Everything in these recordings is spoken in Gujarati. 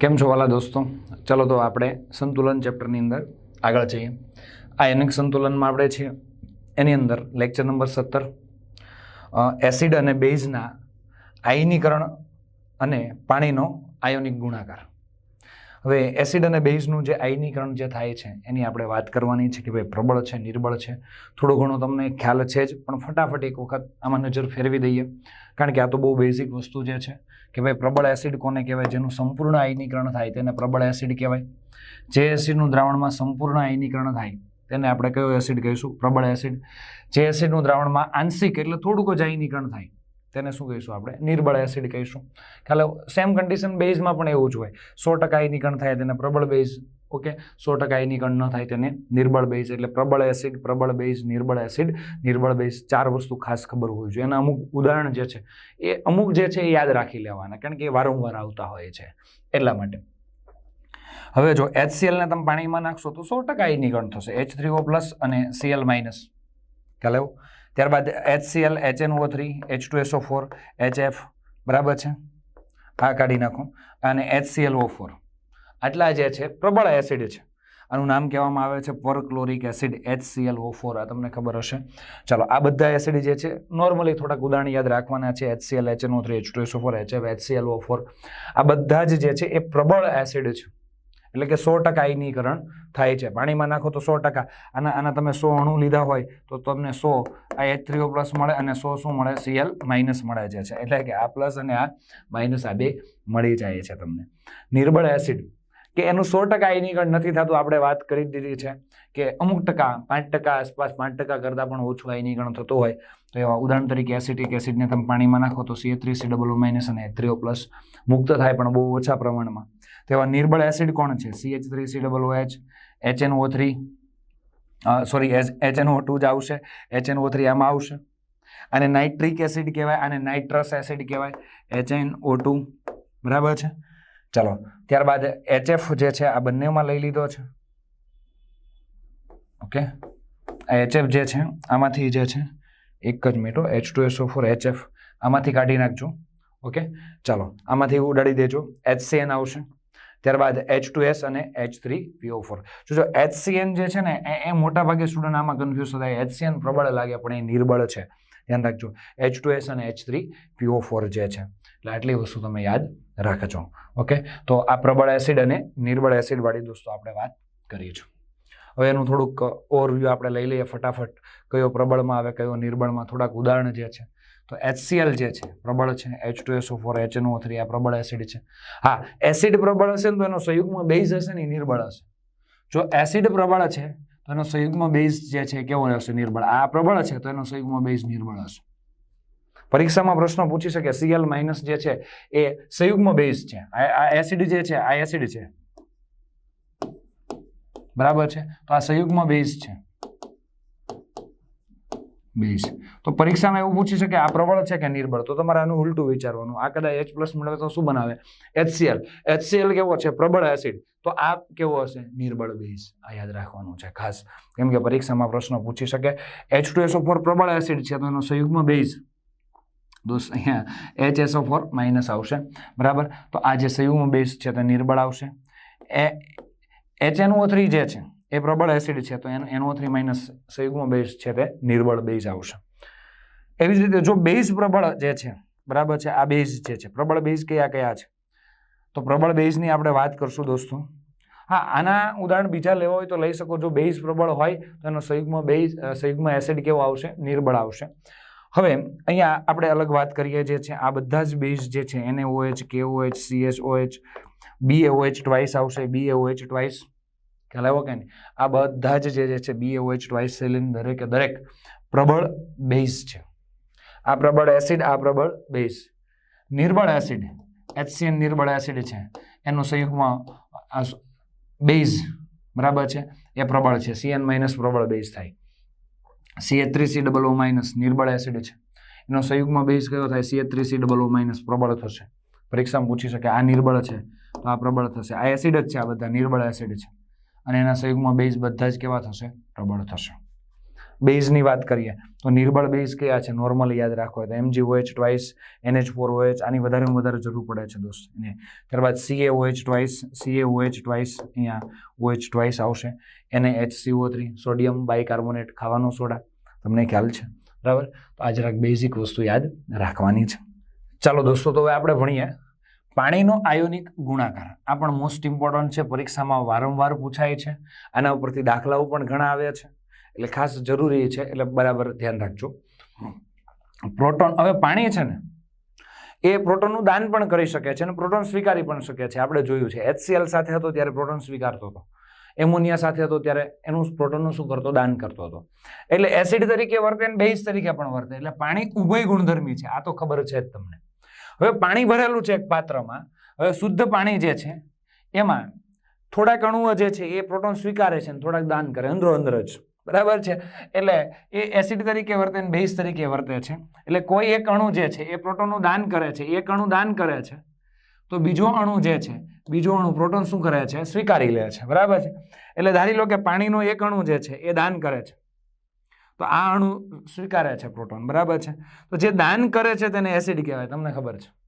કેમ છો વાલા દોસ્તો? ચલો તો આપણે સંતુલન ચેપ્ટરની અંદર આગળ જઈએ. આ એનિક સંતુલનમાં આપણે છીએ. એની અંદર લેક્ચર નંબર સત્તર એસિડ અને બેઝના આયનીકરણ અને પાણીનો આયોનિક ગુણાકાર. હવે એસિડ અને બેઝનું જે આયનીકરણ જે થાય છે, એની આપણે વાત કરવાની છે કે ભાઈ પ્રબળ છે, નિર્બળ છે. થોડો ઘણો તમને ખ્યાલ છે જ, પણ ફટાફટ એક વખત આમાં નજર ફેરવી દઈએ. કારણ કે આ તો બહુ બેઝિક વસ્તુ જે છે કે ભાઈ પ્રબળ એસિડ કોને કહેવાય? જેનું સંપૂર્ણ આયનીકરણ થાય, તેને પ્રબળ એસિડ કહેવાય. જે એસિડનું દ્રાવણમાં સંપૂર્ણ આયનીકરણ થાય, તેને આપણે કયો એસિડ કહીશું? પ્રબળ એસિડ. જે એસિડનું દ્રાવણમાં આંશિક એટલે થોડુંક જ આયનીકરણ થાય. તેને શું કહીશું આપણે? નિર્બળ એસિડ કહીશું. ખ્યાલ સેમ કન્ડિશન બેઝમાં પણ એવું જ હોય. સો ટકા આયનીકરણ થાય તેને પ્રબળ બેઝ ઓકે સો ટકા આયનીકરણ ન થાય તેને નિર્બળ બેઝ એટલે પ્રબળ એસિડ પ્રબળ બેઝ નિર્બળ એસિડ નિર્બળ બેઝ ચાર વસ્તુ ખાસ ખબર હોવી જોઈએ. એના અમુક ઉદાહરણ જે છે, એ અમુક જે છે એ યાદ રાખી લેવાના, કારણ કે એ વારંવાર આવતા હોય છે. એટલા માટે. હવે જો HCl ને તમે પાણીમાં નાખશો તો સો ટકા આયનીકરણ થશે. એચ થ્રી ઓ પ્લસ અને સીએલ માઇનસ ખ્યાલ આવ્યો ત્યારબાદ HCl O three H two SO four HF બરાબર છે? આ કાઢી નાખો. અને HClO ફોર આટલા જે છે, પ્રબળ એસિડ છે. આનું નામ કહેવામાં આવે છે પરક્લોરિક એસિડ HClO ફોર આ તમને ખબર હશે. ચાલો, આ બધા એસિડ જે છે નોર્મલી થોડાક ઉદાહરણ યાદ રાખવાના છે. HCl HNO three H two SO four HF HClO four આ બધા જ જે છે, એ પ્રબળ એસિડ છે. એટલે કે સો ટકા આયનીકરણ થાય છે. પાણીમાં નાખો તો સો ટકા. આના આના તમે સો અણુ લીધા હોય તો તમને સો આ એચ થ્રીઓ પ્લસ મળે અને સો શું મળે? સીએલ માઇનસ મળે છે. એટલે કે આ પ્લસ અને આ માઇનસ આ બે મળી જાય છે તમને. નિર્બળ એસિડ કે એનું સો ટકા આયનીકરણ નથી થતું, આપણે વાત કરી દીધી છે કે અમુક ટકા, પાંચ ટકા આસપાસ પાંચ ટકા કરતાં પણ ઓછું આયનીકરણ થતું હોય, તો એવા ઉદાહરણ તરીકે એસિટિક એસિડને તમે પાણીમાં નાખો તો CA three C double minus અને થ્રીઓ પ્લસ મુક્ત થાય પણ બહુ ઓછા પ્રમાણમાં. તેવા નિર્બળ એસિડ કોણ છે? C H three C double H H N O three sorry H N O two જ આવશે. એચ એન ઓ થ્રી આમાં આવશે. અને નાઇટ્રિક એસિડ કહેવાય અને નાઇટ્રસ એસિડ કહેવાય. એચ એન ઓ ટુ બરાબર છે? ચલો, ત્યારબાદ એચએફ જે છે, આ બંનેમાં લઈ લીધો છે. ઓકે? આ એચએફ જે છે, આમાંથી જે છે, એક જ મિનિટો H two S four HF આમાંથી કાઢી નાખજો. ઓકે? ચાલો, આમાંથી ઉડાડી દેજો. એચસીએન આવશે. ત્યારબાદ એચ ટુ એસ અને એચ થ્રી પીઓ ફોર જો એચસીએન જે છે ને, એ મોટા ભાગે સ્ટુડન્ટ આમાં કન્ફ્યુઝ થાય એચસીએન પ્રબળ લાગે, પણ એ નિર્બળ છે. ધ્યાન રાખજો. એચ ટુ એસ અને એચ થ્રી પીઓ ફોર જે છે. એટલે આટલી વસ્તુ તમે યાદ રાખજો. ઓકે? તો આ પ્રબળ એસિડ અને નિર્બળ એસિડવાળી દોસ્તો આપણે વાત કરીએ છીએ. હવે એનું થોડુંક ઓવરવ્યૂ આપણે લઈ લઈએ ફટાફટ. કયો પ્રબળમાં આવે, કયો નિર્બળમાં. થોડાક ઉદાહરણ જે છે. તો HCl જે છે, પ્રબળ છે એચ ટુ એસો ફોર એચનો થ્રી આ પ્રબળ એસિડ છે. હા એસિડ પ્રબળ હશે ને તો એનો સંયુગમાં બેઝ હશે ને નિર્બળ હશે. જો એસિડ પ્રબળ છે, તો એનો સંયુગમાં બેઝ જે છે કેવો હશે નિર્બળ? આ પ્રબળ છે, તો એનો સંયુગમાં બેઝ નિર્બળ હશે. પરીક્ષામાં પ્રશ્નો પૂછી શકે. સીએલ માઇનસ જે છે એ સંયુગમાં બેઝ છે. આ એસિડ જે છે, આ એસિડ છે. બરાબર છે? તો આ સંયુગમાં બેઝ છે. બેઝ. તો પરીક્ષામાં એવું પૂછી શકે આ પ્રબળ છે કે નિર્બળ? તો તમારે આનું ઉલટું વિચારવાનું. આ કદાચ એચ પ્લસ મળે તો શું બનાવે? એચસીએલ એચસીએલ કેવો છે? પ્રબળ એસિડ તો આ કેવો હશે? નિર્બળ બેઝ. આ યાદ રાખવાનું છે ખાસ. કેમ કે પરીક્ષામાં પ્રશ્ન પૂછી શકે. એચ ટુ એસો ફોર પ્રબળ એસિડ છે તો એનો સંયુગ્મ બેઝ. દોસ્ત, અહીંયા એચ એસો ફોર માઇનસ આવશે. બરાબર? તો આ જે સંયુગ્મ બેઝ છે તે નિર્બળ આવશે. એ એચ એનઓ થ્રી જે છે એ પ્રબળ એસિડ છે, તો એનો થ્રી માઇનસ સંયુગ્મ બેઝ છે તે નિર્બળ બેઝ આવશે. એવી જ રીતે જો બેઝ પ્રબળ જે છે, બરાબર છે, આ બેઝ જે છે, પ્રબળ બેઝ કયા કયા છે? તો પ્રબળ બેઝની આપણે વાત કરશું દોસ્તો. હા, આના ઉદાહરણ બીજા લેવા હોય તો લઈ શકો. જો બેઝ પ્રબળ હોય, તો એનો સંયુગ્મ બેઝ સંયુગ્મ એસિડ કેવો આવશે? નિર્બળ આવશે. હવે અહીંયા આપણે અલગ વાત કરીએ જે છે, આ બધા જ બેઝ જે છે એને OH KOH CHOH BAOH twice આવશે, બીએઓએચ ટ્વાઇસ ખ્યાલ આવ્યો કે નહીં? આ બધા જ જે છે બીએઓએચ ટ્વાઇસ સેલિન દરેકે દરેક પ્રબળ બેઝ છે. આ પ્રબળ એસિડ આ પ્રબળ બેઝ નિર્બળ એસિડ એચસીએન નિર્બળ એસિડ છે. એનું સંયુગમાં બેઝ બરાબર છે. એ પ્રબળ છે. સીએન માઇનસ પ્રબળ બેઝ થાય. CA three C double O minus નિર્બળ acid છે. એનો સંયુગમાં બેઝ કયો થાય? C three C double O minus પ્રબળ થશે. પરીક્ષામાં પૂછી શકે આ નિર્બળ છે તો આ પ્રબળ થશે. આ એસિડ જ છે આ બધા નિર્બળ એસિડ છે. અને એના સંયુગમાં બેઝ બધા જ કેવા થશે? પ્રબળ થશે. બેઝની વાત કરીએ, તો નિર્બળ બેઝ કયા છે? નોર્મલી યાદ રાખો તો MG OH twice NH four OH આની વધારેમાં વધારે જરૂર પડે છે દોસ્ત. એને ત્યારબાદ CA OH twice CA OH twice અહીંયા ઓએચ ટ્વાઇસ આવશે. એને H CO three sodium bicarbonate ખાવાનો સોડા. તમને ખ્યાલ છે? બરાબર? તો આ જરાક બેઝિક વસ્તુ યાદ રાખવાની છે. ચાલો દોસ્તો, તો હવે આપણે ભણીએ. પાણીનો આયોનિક ગુણાકાર. આ પણ મોસ્ટ ઇમ્પોર્ટન્ટ છે. પરીક્ષામાં વારંવાર પૂછાય છે. આના ઉપરથી દાખલાઓ પણ ઘણા આવ્યા છે. એટલે ખાસ જરૂરી છે. એટલે બરાબર ધ્યાન રાખજો. પ્રોટોન, હવે પાણી છે ને, એ પ્રોટોનનું દાન પણ કરી શકે છે અને પ્રોટોન સ્વીકારી પણ શકે છે. આપણે જોયું છે. એચસીએલ સાથે હતો ત્યારે પ્રોટોન સ્વીકારતો હતો. એમોનિયા સાથે હતો ત્યારે એનું પ્રોટોનનું શું કરતો? દાન કરતો હતો. એટલે એસિડ તરીકે વર્તે અને બેઝ તરીકે પણ વર્તે. એટલે પાણી ઉભય ગુણધર્મી છે. આ તો ખબર છે જ તમને. હવે પાણી ભરેલું છે એક પાત્રમાં, હવે શુદ્ધ પાણી જે છે, એમાં થોડાક અણુઓ જે છે એ પ્રોટોન સ્વીકારે છે અને થોડાક દાન કરે, અંદરો અંદર જ. બરાબર છે? એટલે એ એસિડ તરીકે વર્તે અને બેઝ તરીકે વર્તે છે. એટલે કોઈ એક અણુ જે છે એ પ્રોટોનનું દાન કરે છે, એક અણુ દાન કરે છે, તો બીજો અણુ જે છે, બીજો અણુ પ્રોટોન શું કરે છે? સ્વીકારી લે છે. બરાબર છે? એટલે ધારી લો કે પાણીનો એક અણુ જે છે એ દાન કરે છે. તો આ અણુ સ્વીકારે છે પ્રોટોન, બરાબર છે? તો જે દાન કરે છે તેને એસિડ કહેવાય, તમને ખબર છે?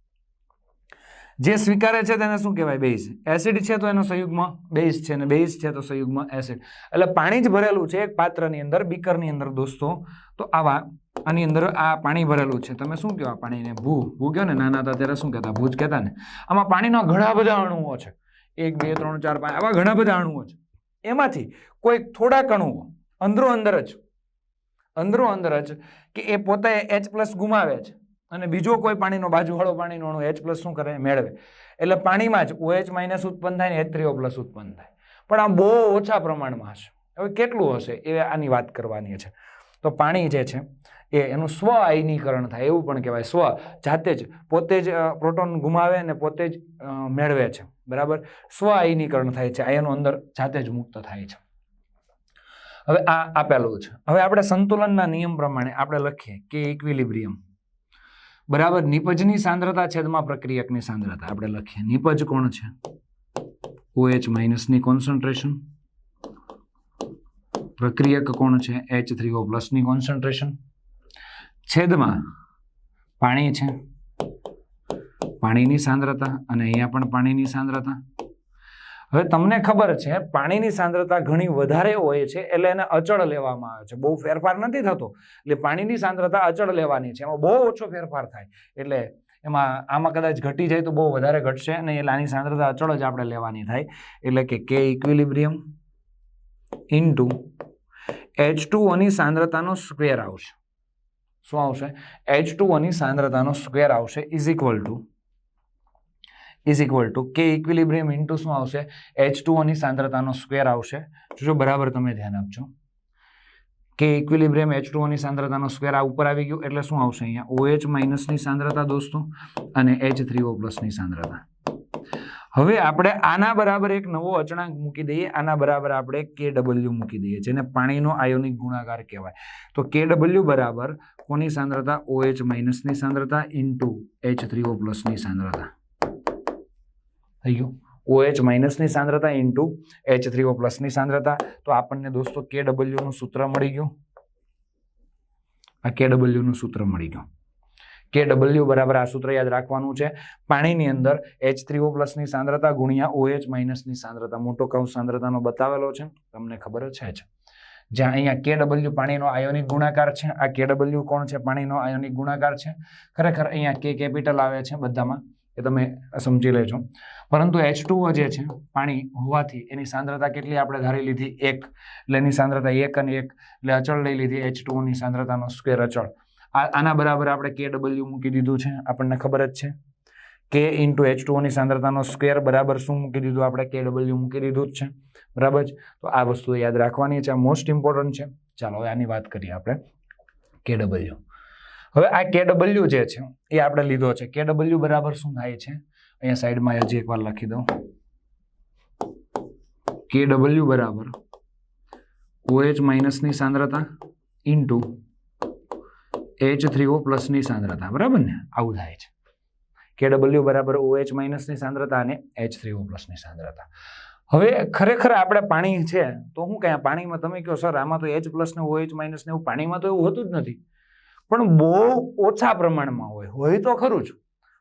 જે સ્વીકારે છે તેને શું કહેવાય? બેઝ. એસિડ છે તો એનો સંયુગમાં બેઝ છે અને બેઝ છે તો સંયુગમાં એસિડ. એટલે પાણી જ ભરેલું છે એક પાત્રની અંદર, બીકરની અંદર, દોસ્તો. તો આવા, આની અંદર આ પાણી ભરેલું છે. તમે શું કહેવા પાણીને? ભૂ. ભૂ કહો ને? નાના હતા ત્યારે શું કહેતા? ભૂજ કહેતા ને? આમાં પાણીના ઘણા બધા અણુઓ છે. એક, બે, ત્રણ, ચાર, પાંચ, આવા ઘણા બધા અણુઓ છે. એમાંથી કોઈ થોડાક અણુઓ અંદરો અંદર જ અંદરો અંદર જ કે એ પોતે એચ પ્લસ ગુમાવે છે. અને બીજો કોઈ પાણીનો બાજુવાળો પાણીનો એચ પ્લસ શું કરે? મેળવે. એટલે પાણીમાં જ ઓએચ માઇનસ ઉત્પન્ન થાય ને એચ થ્રીઓ પ્લસ ઉત્પન્ન થાય. પણ આ બહુ ઓછા પ્રમાણમાં હશે. હવે કેટલું હશે એ આની વાત કરવાની છે. તો પાણી જે છે એ એનું સ્વ આયનીકરણ થાય, એવું પણ કહેવાય. સ્વ જાતે જ પોતે જ પ્રોટોન ગુમાવે અને પોતે જ મેળવે છે. બરાબર? સ્વ આયનીકરણ થાય છે. આયનો અંદર જાતે જ મુક્ત થાય છે. હવે આ આપેલું છે. હવે આપણે સંતુલનના નિયમ પ્રમાણે આપણે લખીએ કે ઇક્વિલિબ્રિયમ બરાબર? નિપજની સાંદ્રતા છેદમાં પ્રક્રિયકની સાંદ્રતા. આપણે લખીએ, નિપજ કોણ છે? ઓએચ માઇનસની કોન્સન્ટ્રેશન પ્રક્રિયક કોણ છે? એચ થ્રી ઓ પ્લસની કોન્સન્ટ્રેશન છેદમાં પાણી છે. પાણીની સાંદ્રતા અને અહીંયા પણ પાણીની સાંદ્રતા. હવે તમને ખબર છે, પાણીની સાંદ્રતા ઘણી વધારે હોય છે, એટલે એને અચળ લેવામાં આવે છે. બહુ ફેરફાર નથી થતો, એટલે પાણીની સાંદ્રતા અચળ લેવાની છે. એમાં બહુ ઓછો ફેરફાર થાય, એટલે એમાં આમાં કદાચ ઘટી જાય તો બહુ વધારે ઘટશે અને એટલે આની સાંદ્રતા અચળ જ આપણે લેવાની થાય, એટલે કે કે ઇક્વિલિબ્રિયમ ઇન્ટુ એચ ટુ ઓની સાંદ્રતાનો સ્ક્વેર આવશે. શું આવશે? એચ ટુ ઓની સાંદ્રતાનો સ્ક્વેર આવશે is equal to is equal to કે ઇક્વિલિબ્રિયમ ઇન્ટુ શું આવશે? એચ ટુઓની સાંદ્રતાનો સ્ક્વેર આવશે. જો બરાબર તમે ધ્યાન આપજો. કે ઇક્વિલિબ્રિયમ એચ ટુઓની સાંદ્રતાનો સ્ક્વેર આ ઉપર આવી ગયું, એટલે શું આવશે અહીંયા? ઓએચ માઇનસની સાંદ્રતા દોસ્તો, અને એચ થ્રી ઓ પ્લસની સાંદ્રતા. હવે આપણે આના બરાબર એક નવો અચળાંક મૂકી દઈએ. આના બરાબર આપણે કે ડબલ્યુ મૂકી દઈએ, જેને પાણીનો આયોનિક ગુણાકાર કહેવાય. તો કે ડબલ્યુ બરાબર કોની સાંદ્રતા? ઓએચ માઇનસની સાંદ્રતા ઇન્ટુ એચ થ્રી ઓ પ્લસની સાંદ્રતા. થઈ ગયું. ઓએચ માઇનસની સાંદ્રતા ઇન્ટુ એચ થ્રી ઓ પ્લસની સાંદ્રતા. તો આપણને દોસ્તો કે ડબલ્યુનું સૂત્ર મળી ગયું. આ કે ડબલ્યુનું સૂત્ર મળી ગયું. કે ડબલ્યુ બરાબર આ સૂત્ર યાદ રાખવાનું છે. પાણીની અંદર એચ થ્રી ઓ પ્લસની સાંદ્રતા ગુણ્યા ઓએચ માઇનસની સાંદ્રતા. મોટો કૌંસ સાંદ્રતાનો બતાવેલો છે. તમને ખબર છે જ. જ્યાં અહીંયા કે ડબલ્યુ પાણીનો આયોનિક ગુણાકાર છે. આ કે ડબલ્યુ કોણ છે? પાણીનો આયોનિક ગુણાકાર છે. ખરેખર અહીંયા કે કેપિટલ આવે છે બધામાં. એ તમે સમજી લેજો. પરંતુ એચ જે છે, પાણી હોવાથી એની સાંદ્રતા કેટલી આપણે ધારી લીધી? એક. એટલે એની સાંદ્રતા એક અને એક. એટલે અચળ લઈ લીધી એચની સાંદ્રતાનો સ્ક્વેર અચળ. આના બરાબર આપણે કે ડબલ્યુ મૂકી દીધું છે. આપણને ખબર જ છે. કે ઇન્ટુ એચ ટુઓની સાંદ્રતાનો સ્ક્વેર બરાબર શું મૂકી દીધું? આપણે કે ડબલ્યુ મૂકી દીધું જ છે. બરાબર તો આ વસ્તુ યાદ રાખવાની છે. આ મોસ્ટ ઇમ્પોર્ટન્ટ છે. ચાલો આની વાત કરીએ આપણે કે ડબલ્યુ હવે આ કે ડબલ્યુ જે છે, એ આપણે લીધો છે. કે ડબલ્યુ બરાબર શું થાય છે? અહીંયા સાઈડમાં હજી એકવાર લખી દઉં. કે ડબલ્યુ બરાબર ઓએચ માઇનસની સાંદ્રતા ઇન્ટુ એચ થ્રી ઓ પ્લસની સાંદ્રતા, બરાબર ને? આવું થાય છે. કે ડબલ્યુ બરાબર ઓએચ માઇનસની સાંદ્રતા અને એચ થ્રી ઓ પ્લસની સાંદ્રતા. હવે ખરેખર આપણે પાણી છે, તો શું કહે પાણીમાં તમે કહો, સર, આમાં તો એચ પ્લસ ને ઓએચ માઇનસ ને એવું પાણીમાં તો એવું હોતું જ નથી. પણ બહુ ઓછા પ્રમાણમાં હોય. હોય તો ખરું જ.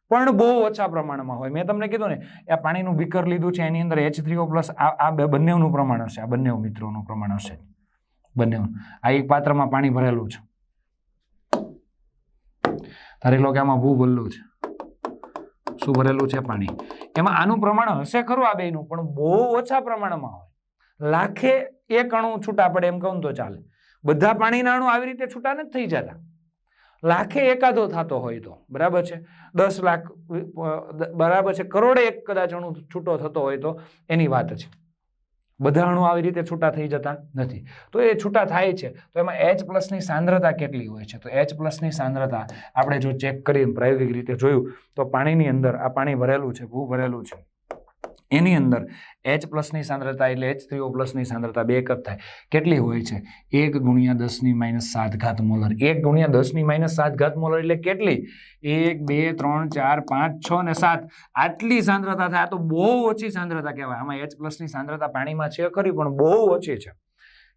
પણ બહુ ઓછા પ્રમાણમાં હોય. મેં તમને કીધું ને આ પાણીનું બીકર લીધું છે, એની અંદર એચ થ્રીઓ પ્લસ આ બે બંનેનું પ્રમાણ હશે. આ બંને મિત્રોનું પ્રમાણ હશે. બંનેનું આ એક પાત્રમાં પાણી ભરેલું છે. ધારી લો કે આમાં ભૂ ભરેલું છે. શું ભરેલું છે પાણી? એમાં આનું પ્રમાણ હશે ખરું આ બેનું પણ બહુ ઓછા પ્રમાણમાં હોય. લાખે એક અણુ છૂટા પડે એમ કહું તો ચાલે. બધા પાણીના અણુ આવી રીતે છૂટા નથી થઈ જતા. લાખે એકાદો થતો હોય તો, બરાબર છે? દસ લાખ બરાબર છે? કરોડે એક કદાચ અણુ છૂટો થતો હોય તો, એની વાત છે. બધા અણુ આવી રીતે છૂટા થઈ જતા નથી. તો એ છૂટા થાય છે. તો એમાં એચ પ્લસની સાંદ્રતા કેટલી હોય છે? તો એચ પ્લસની સાંદ્રતા આપણે જો ચેક કરીને પ્રાયોગિક રીતે જોયું, તો પાણીની અંદર આ પાણી ભરેલું છે, ભૂ ભરેલું છે. એની અંદર એચ પ્લસની સાંદ્રતા એટલે એચ થ્રીઓ પ્લસની સાંદ્રતા બે કપ થાય. કેટલી હોય છે? એક ગુણ્યા દસની માઇનસ સાત ઘાત મોલર. એક ગુણ્યા દસની માઇનસ સાત ઘાત મોલર એટલે કેટલી? એક બે ત્રણ ચાર પાંચ છ ને સાત. આટલી સાંદ્રતા થાય. આ તો બહુ ઓછી સાંદ્રતા કહેવાય. આમાં એચ પ્લસની સાંદ્રતા પાણીમાં છે ખરી પણ બહુ ઓછી છે.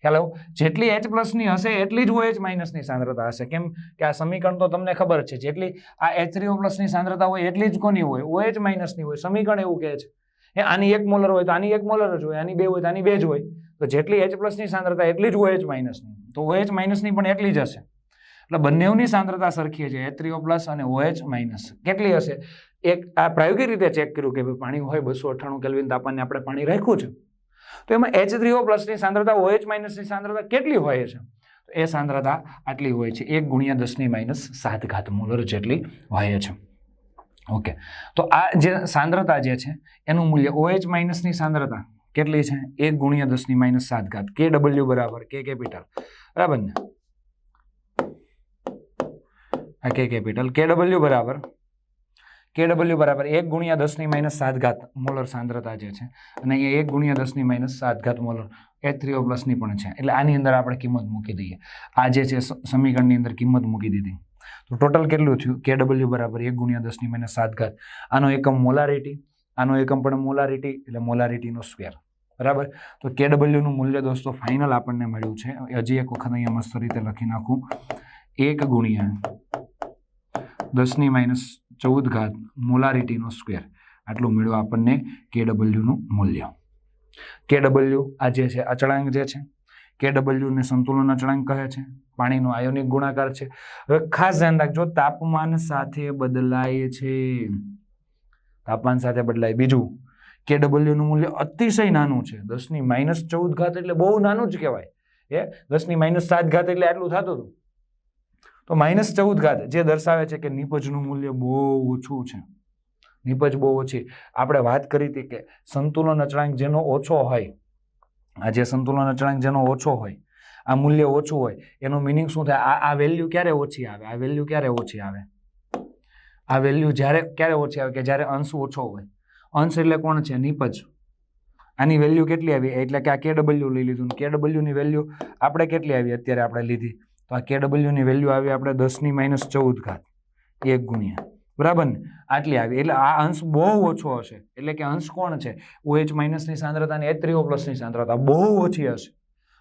ખ્યાલ આવ્યો? જેટલી એચ પ્લસની હશે એટલી જ ઓએચ માઇનસની સાંદ્રતા હશે. કેમ કે આ સમીકરણ તો તમને ખબર છે. જેટલી આ એચ થ્રીઓ પ્લસની સાંદ્રતા હોય એટલી જ કોની હોય? ઓએચ માઇનસની હોય. સમીકરણ એવું કહે છે. એ આની એક મોલર હોય તો આની એક મોલર જ હોય, આની બે હોય તો આની બે જ હોય. તો જેટલી એચ પ્લસની સાંદ્રતા એટલી જ ઓએચ માઇનસની તો ઓએચ માઇનસની પણ એટલી જ હશે. એટલે બંનેની સાંદ્રતા સરખી છે એચ થ્રીઓ પ્લસ અને ઓએચ માઇનસ કેટલી હશે? એક આ પ્રાયોગિક રીતે ચેક કર્યું કે ભાઈ પાણી હોય બસો અઠ્ઠાણું કેલ્વિન તાપમાને આપણે પાણી રાખ્યું છે. તો એમાં એચ થ્રીઓ પ્લસની સાંદ્રતા ઓએચ માઇનસની સાંદ્રતા કેટલી હોય છે? તો એ સાંદ્રતા આટલી હોય છે, એક ગુણ્યા દસની માઇનસ સાત ઘાત મોલર જેટલી હોય છે. ઓકે. તો આ જે સાંદ્રતા જે છે, એનું મૂલ્ય ઓએચ માઇનસની સાંદ્રતા કેટલી છે? એક ગુણ્યા દસની માઇનસ સાત ઘાત કે ડબલ્યુ બરાબર કે કેપિટલ. બરાબર ને? આ કે કેપિટલ. કે ડબલ્યુ બરાબર? કે ડબલ્યુ બરાબર એક ગુણ્યા દસની માઇનસ સાત ઘાત મોલર સાંદ્રતા જે છે, અને અહીંયા એક ગુણ્યા દસની માઇનસ સાત ઘાત મોલર એ થ્રીઓ પ્લસની પણ છે. એટલે આની અંદર આપણે કિંમત મૂકી દઈએ. આ જે છે સમીકરણની અંદર કિંમત મૂકી દીધી. તો ટોટલ કેટલું થયું? કે ડબલ્યુ બરાબર એક ગુણ્યા દસની માઇનસ સાત ઘાત. આનો એકમ મોલારિટી આનો એકમ પણ મોલારિટી એટલે મોલારિટીનો સ્ક્વેર બરાબર? તો કે ડબલ્યુનું મૂલ્ય દોસ્તો ફાઇનલ આપણને મળ્યું છે. હજી એક વખત અહીંયા મસ્ત રીતે લખી નાખું. એક ગુણ્યા દસની માઇનસ ચૌદ ઘાત મોલારિટીનો સ્ક્વેર આટલું મળ્યું આપણને કે ડબલ્યુનું મૂલ્ય. કે ડબલ્યુ આ જે છે અચળાંક જે છે કે ડબલ્યુને સંતુલન અચળાંક કહે છે. પાણીનો આયોનિક ગુણાકાર છે. હવે ખાસ ધ્યાન રાખજો, તાપમાન સાથે બદલાય છે. તાપમાન સાથે બદલાય. બીજું કે ડબલ્યુનું મૂલ્ય અતિશય નાનું છે. દસની માઇનસ ચૌદ ઘાત એટલે બહુ નાનું જ કહેવાય. એ દસની માઇનસ સાત ઘાત એટલે આટલું થતું હતું. તો માઇનસ ચૌદ ઘાત જે દર્શાવે છે કે નિપજનું મૂલ્ય બહુ ઓછું છે. નિપજ બહુ ઓછી. આપણે વાત કરી હતી કે સંતુલન અચળાંક જેનો ઓછો હોય આ જે સંતુલન અચળાંક જેનો ઓછો હોય, આ મૂલ્ય ઓછું હોય, એનું મિનિંગ શું થાય? આ વેલ્યુ ક્યારે ઓછી આવે? આ વેલ્યુ ક્યારે ઓછી આવે? આ વેલ્યુ જ્યારે, ક્યારે ઓછી આવે? કે જ્યારે અંશ ઓછો હોય. અંશ એટલે કોણ છે? નિપજ. આની વેલ્યુ કેટલી આવી? એટલે કે આ કે ડબલ્યુ લઈ લીધું. કે ડબલ્યુની વેલ્યુ આપણે કેટલી આવી? અત્યારે આપણે લીધી. તો આ કે ડબલ્યુની વેલ્યુ આવી આપણે દસની માઇનસ ચૌદ ઘાત. એક ગુણ્યા. બરાબર ને? આટલી આવી. એટલે આ અંશ બહુ ઓછો હશે. એટલે કે અંશ કોણ છે? ઓએચ માઇનસની સાંદ્રતા અને એચ થ્રીઓ પ્લસની સાંદ્રતા બહુ ઓછી હશે.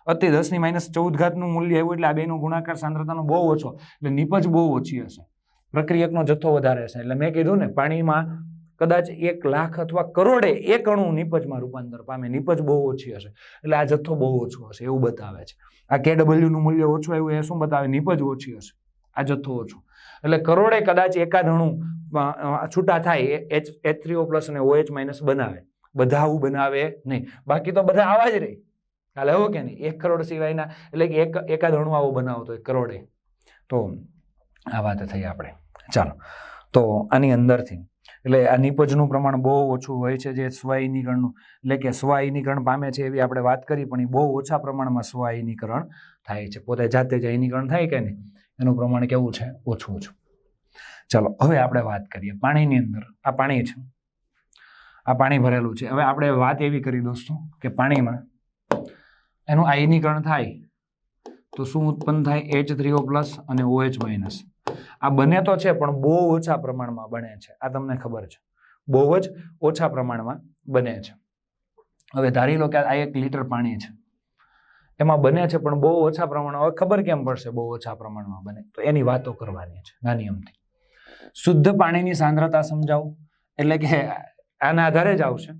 અતિ દસની માઇનસ ચૌદ ઘાતનું મૂલ્ય આવ્યું એટલે આ બેનો ગુણાકાર સાંદ્રતાનો બહુ ઓછો. એટલે નિપજ બહુ ઓછી હશે. પ્રક્રિયકનો જથ્થો વધારે હશે. એટલે મેં કીધું ને, પાણીમાં કદાચ એક લાખ અથવા કરોડે એક અણુ નિપજમાં રૂપાંતર પામે. નિપજ બહુ ઓછી હશે. એટલે આ જથ્થો બહુ ઓછો હશે એવું બતાવે છે. આ કે ડબલ્યુનું મૂલ્ય ઓછું આવ્યું એ શું બતાવે? નિપજ ઓછી હશે. આ જથ્થો ઓછો. એટલે કરોડે કદાચ અ, છૂટા થાય H H three O plus અને ઓએચ માઇનસ બનાવે. બધા આવું બનાવે નહીં. બાકી તો બધા આવા જ રહે. કાલે આવ્યો કે નહીં? એક કરોડ સિવાયના એટલે કે એક એકાધણું આવું આવો બનાવતો હોય કરોડે. તો આ વાત થઈ આપણે. ચાલો. તો આની અંદરથી એટલે આ નિપજનું પ્રમાણ બહુ ઓછું હોય છે જે સ્વયનીકરણનું એટલે કે સ્વયનીકરણ પામે છે એવી આપણે વાત કરી પણ એ બહુ ઓછા પ્રમાણમાં સ્વયનીકરણ થાય છે. પોતે જાતે જ અયનીકરણ થાય કે નહીં? એનું પ્રમાણ કેવું છે? ઓછું ઓછું. ચાલો, હવે આપણે વાત કરીએ પાણીની અંદર. આ પાણી છે. આ પાણી ભરેલું છે. હવે આપણે વાત એવી કરી દોસ્તો કે પાણીમાં એનું આયનીકરણ થાય તો શું ઉત્પન્ન થાય? એચ થ્રીઓ પ્લસ અને ઓએચ માઇનસ આ બને તો છે, પણ બહુ ઓછા પ્રમાણમાં બને છે. આ તમને ખબર છે. બહુ જ ઓછા પ્રમાણમાં બને છે. હવે ધારી લો કે આ એક લીટર પાણી છે. એમાં બને છે, પણ બહુ ઓછા પ્રમાણમાં, હવે ખબર કેમ પડશે બહુ ઓછા પ્રમાણમાં બને? તો એની વાતો કરવાની છે, નાની અમથી. શુદ્ધ પાણીની સાંદ્રતા સમજાવું, એટલે કે આના આધારે જ આવશે.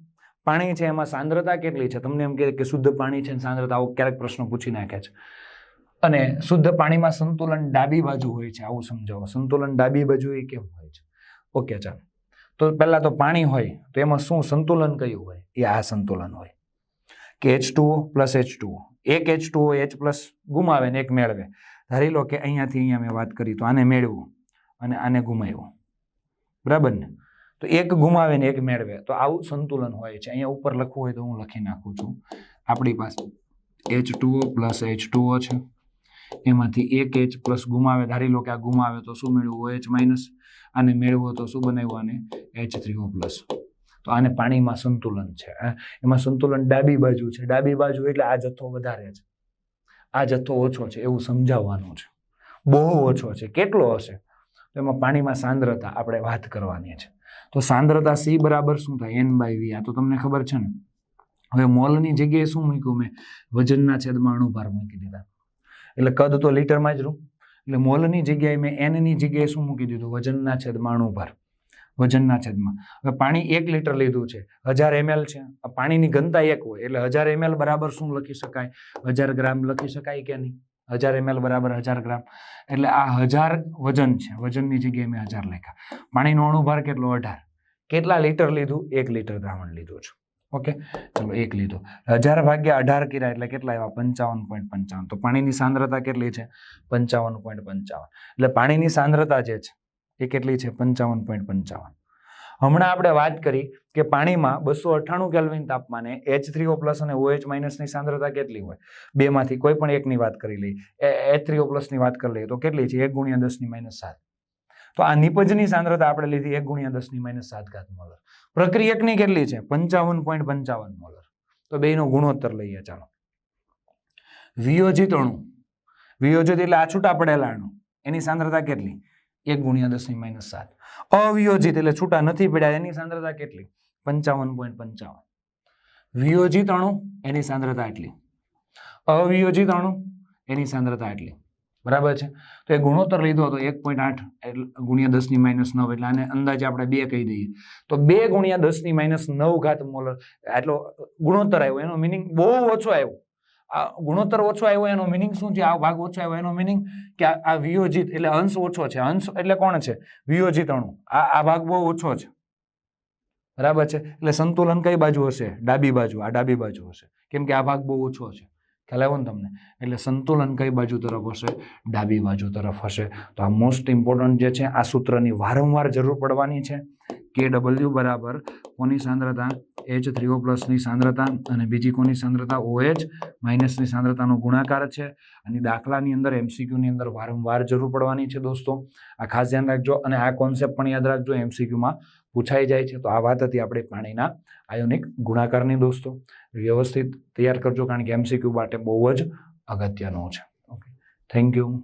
પાણી છે, એમાં સાંદ્રતા કેટલી છે? તમને એમ કે શુદ્ધ પાણી છે સાંદ્રતા, આવો ક્યારેક પ્રશ્ન પૂછી નાખે છે. અને શુદ્ધ પાણીમાં સંતુલન ડાબી બાજુ હોય છે, આવું સમજાવો. સંતુલન ડાબી બાજુ એ કેમ હોય છે? ઓકે, ચાલો. તો પહેલાં તો પાણી હોય, તો એમાં શું સંતુલન કયું હોય? એ આ સંતુલન હોય. કે H two plus H two O એક એચ ટુઓ એચ પ્લસ ગુમાવે ને એક મેળવે. ધારી લો કે અહીંયાથી અહીંયા મેં વાત કરી, તો આને મેળવું અને આને ગુમાવ્યું. બરાબર ને? તો એક ગુમાવે ને એક મેળવે. તો આવું સંતુલન હોય છે. અહીંયા ઉપર લખવું હોય તો હું લખી નાખું છું. આપણી પાસે H two O plus H two O છે. એમાંથી એક એચ પ્લસ ગુમાવે. ધારી લો કે આ ગુમાવે તો શું મેળવવું? એચ માઇનસ આને મેળવો તો શું બનાવ્યું આને? એચ થ્રીઓ પ્લસ તો આને પાણીમાં સંતુલન છે એમાં સંતુલન ડાબી બાજુ છે. ડાબી બાજુ એટલે આ જથ્થો વધારે છે. આ જથ્થો ઓછો છે એવું સમજાવવાનું છે. બહુ ઓછો છે. કેટલો હશે? તો એમાં પાણીમાં સાંદ્રતા આપણે વાત કરવાની છે. તો સાંદ્રતા સી બરાબર શું થાય? N by V. આ તો તમને ખબર છે ને? હવે મોલની જગ્યાએ શું મૂક્યું મેં? વજનના છેદમાં અણુભાર મૂકી દીધા. એટલે કદ તો લીટરમાં જ રહું એટલે મોલની જગ્યાએ મેં એનની જગ્યાએ શું મૂકી દીધું? વજનના છેદમાં અણુભાર. વજનના છેદમાં. હવે પાણી એક લીટર લીધું છે, હજાર એમએલ છે. પાણીની ઘનતા એક હોય, એટલે હજાર એમએલ બરાબર શું લખી શકાય? હજાર ગ્રામ લખી શકાય કે નહીં? હજાર એમએલ બરાબર હજાર ગ્રામ. એટલે આ હજાર વજન છે, વજનની જગ્યાએ મેં હજાર લખ્યા. પાણીનો અણુભાર કેટલો? અઢાર. કેટલા લીટર લીધું? એક લીટર દ્રાવણ લીધું છે. ઓકે? ચલો, એક લીધો. હજાર ભાગ્યા અઢાર કર્યા એટલે કેટલા આવ્યા? પંચાવન પોઈન્ટ પંચાવન. તો પાણીની સાંદ્રતા કેટલી છે? પંચાવન પોઈન્ટ પંચાવન. એટલે પાણીની સાંદ્રતા જે છે એ કેટલી છે? પંચાવન પોઈન્ટ પંચાવન. હમણાં આપણે વાત કરી કે પાણીમાં બસો અઠ્ઠાણું કેલ્વિન તાપમાને એચ થ્રીઓ પ્લસ અને ઓએચ માઇનસની સાંદ્રતા કેટલી હોય? બેમાંથી કોઈ પણ એકની વાત કરી લઈએ. એચ થ્રીઓ પ્લસની વાત કરી લઈએ તો કેટલી છે? એક ગુણ્યા દસની માઇનસ સાત. તો આ નિપજની સાંદ્રતા આપણે લીધી એક ગુણ્યા દસની માઇનસ સાત ઘાત મોલર. પ્રક્રિયકની કેટલી છે? પંચાવન પોઈન્ટ પંચાવન મોલર. તો બેનો ગુણોત્તર લઈએ, ચાલો. વિયોજિત અણુ. વિયોજિત એટલે આ છૂટા પડેલા અણુ. એની સાંદ્રતા કેટલી? એક ગુણ્યા દસની માઇનસ સાત. અવિયોજિત એટલે છૂટા નથી પડ્યા, એની સાંદ્રતા કેટલી? પંચાવન પોઈન્ટ પંચાવન. વિયોજિત અણુ, એની સાંદ્રતા એટલી. અવિયોજિત અણુ, એની સાંદ્રતા એટલી. બરાબર છે? તો એ ગુણોત્તર લીધો હતો એક પોઈન્ટ આઠ એટલે ગુણ્યા દસની માઇનસ નવ એટલે આને અંદાજે આપણે બે કહી દઈએ. તો બે ગુણ્યા દસની માઇનસ નવ ઘાત મોલર આટલો ગુણોત્તર આવ્યો, એનો મિનિંગ બહુ ઓછો આવ્યો. ગુણોત્તર ઓછો આવ્યો એનો મિનિંગ શું છે? આ ભાગ ઓછો આવ્યો એનો મિનિંગ કે આ આ વિયોજિત એટલે અંશ ઓછો છે. અંશ એટલે કોણ છે? વિયોજિત અણુ. આ આ ભાગ બહુ ઓછો છે. બરાબર છે? એટલે સંતુલન કઈ બાજુ હશે? ડાબી બાજુ. આ ડાબી બાજુ હશે. કેમ કે આ ભાગ બહુ ઓછો છે. ખ્યાલ આવ્યો ને તમને? એટલે સંતુલન કઈ બાજુ તરફ હશે? ડાબી બાજુ તરફ હશે. તો આ મોસ્ટ ઇમ્પોર્ટન્ટ જે છે, આ સૂત્રની વારંવાર જરૂર પડવાની છે. કે ડબલ્યુ બરાબર કોની સાંદ્રતા? એચ થ્રીઓ પ્લસની સાંદ્રતા અને બીજી કોની સાંદ્રતા? ઓએચ માઇનસની સાંદ્રતાનો ગુણાકાર છે. અને દાખલાની અંદર એમસીક્યુની અંદર વારંવાર જરૂર પડવાની છે દોસ્તો. આ ખાસ ધ્યાન રાખજો અને આ કોન્સેપ્ટ પણ યાદ રાખજો એમસીક્યુમાં પૂછાઈ જાય છે. તો આ વાત હતી આપણે પાણીના આયોનિક ગુણાકારની દોસ્તો. વ્યવસ્થિત તૈયાર કરજો કારણ કે એમસીક્યુ માટે બહુ જ અગત્યનો છે. Okay thank you